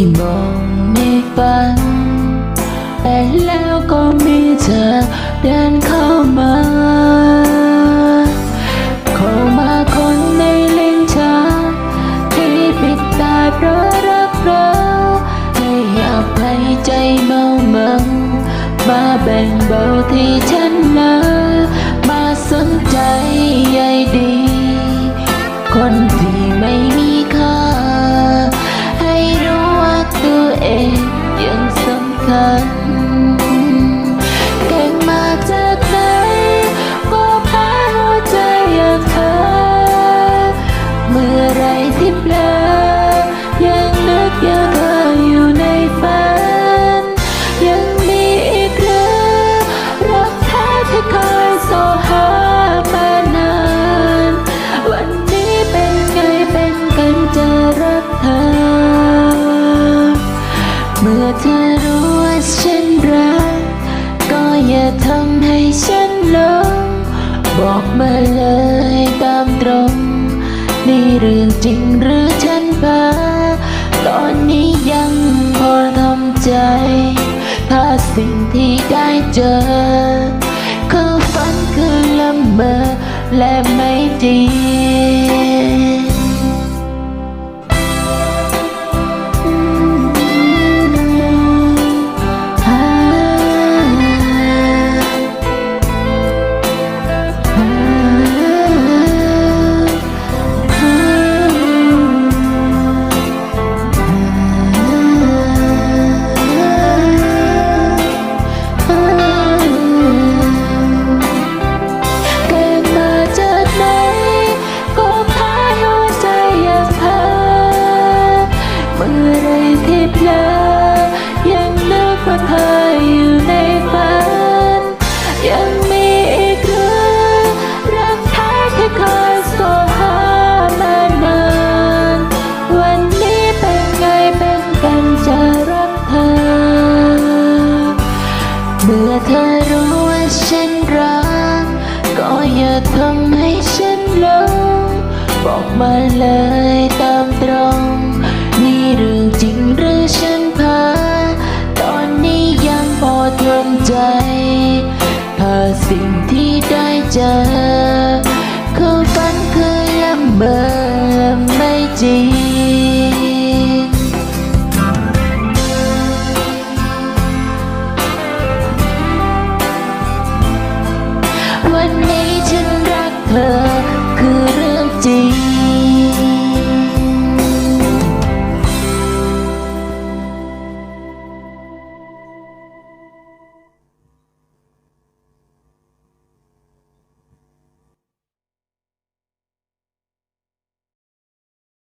ม่มองไม่ฟังแต่แล้วก็มีเธอเดินเข้ามา เข้ามาคนในเลนชาที่ปิดตาเพราะรักเราให้อภัยใจเมาเมังมาแบ่งเบาที่ฉันนะ บอกมาเลยตามตรง นี่เรื่องจริงหรือฉันบ้าตอนนี้ยังพอทำใจ ถ้าสิ่งที่ได้เจอ คือฝันคือละเมอและไม่จริง ว่าเธออยู่ในฝัน ยังมีอีกเรื่องรักแท้ที่คอยโซหามานานวันนี้เป็นไงเป็นกันจะรักเธอ เมื่อเธอรู้ว่าฉันรัก ก็อย่าทำให้ฉันหลงบอกมาเลยตามตรง วันนี้ฉันรักเธอ